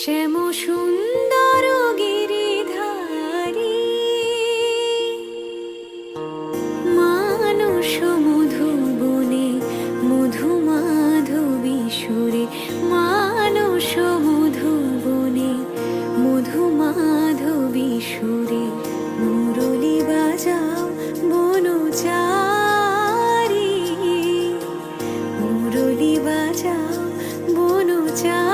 শ্যাম সুন্দর গিরিধারী। মানুষ মধু বনে মধু মাধবী সুরে, মানুষ মধু বনে মধু মাধবী সুরে, মুরলি বাজাও বনু চারি মুরলি বাজাও বনু চারি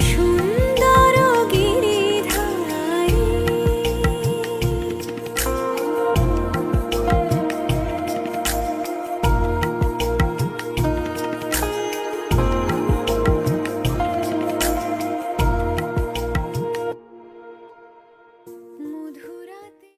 শুরু